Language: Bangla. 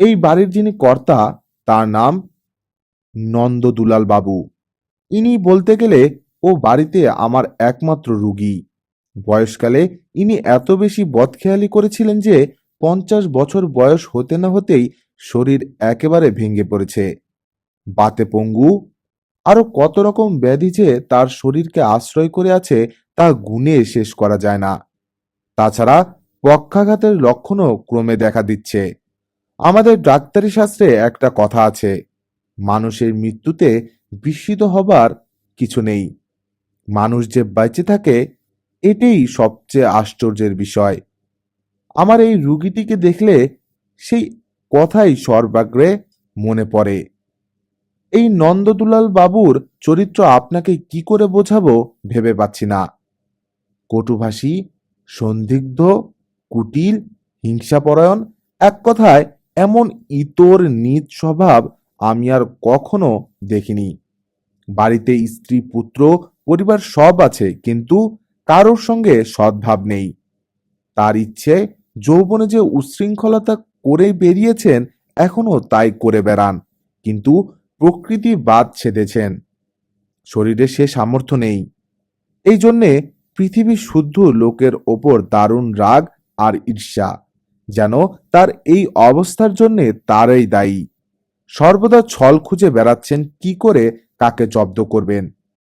এই বাড়ির যিনি কর্তা, তার নাম নন্দদুলাল বাবু। ইনি বলতে গেলে, ও বাড়িতে আমার একমাত্র রুগী। বয়সকালে ইনি এত বেশি বদখেয়ালি করেছিলেন যে, পঞ্চাশ বছর বয়স হতে না হতেই শরীর একেবারে ভেঙে পড়েছে। বাতে পঙ্গু, আরও কত রকম ব্যাধি যে তার শরীরকে আশ্রয় করে আছে, তা গুণে শেষ করা যায় না। তাছাড়া পক্ষাঘাতের লক্ষণও ক্রমে দেখা দিচ্ছে। আমাদের ডাক্তারি শাস্ত্রে একটা কথা আছে, মানুষের মৃত্যুতে বিস্মিত হবার কিছু নেই। মানুষ যে বেঁচে থাকে, এটাই সবচেয়ে আশ্চর্যের বিষয়। আমার এই রুগীটিকে দেখলে সেই কথাই সর্বাগ্রে মনে পড়ে। এই নন্দদুলাল বাবুর চরিত্র আপনাকে কি করে বোঝাবো ভেবে পাচ্ছি না। কটুভাষী, সন্দিগ্ধ, কুটিল, হিংসাপরায়ণ, এক কথায় এমন ইতর নিজ স্বভাব আমি আর কখনো দেখিনি। বাড়িতে স্ত্রী, পুত্র, পরিবার সব আছে, কিন্তু কারোর সঙ্গে সদ্ভাব নেই। তার ইচ্ছে যৌবনে যে উচ্ছৃঙ্খলতা করে বেরিয়েছেন, এখনও তাই করে বেড়ান, কিন্তু প্রকৃতি বাদ ছেদেছেন। শরীরে সে সামর্থ্য নেই। এই জন্যে পৃথিবীর শুদ্ধ লোকের ওপর দারুণ রাগ আর ঈর্ষা। যেন তার এই অবস্থার জন্যে তারই দায়ী। সর্বদা ছল খুঁজে বেড়াচ্ছেন কি করে তাকে জব্দ করবেন।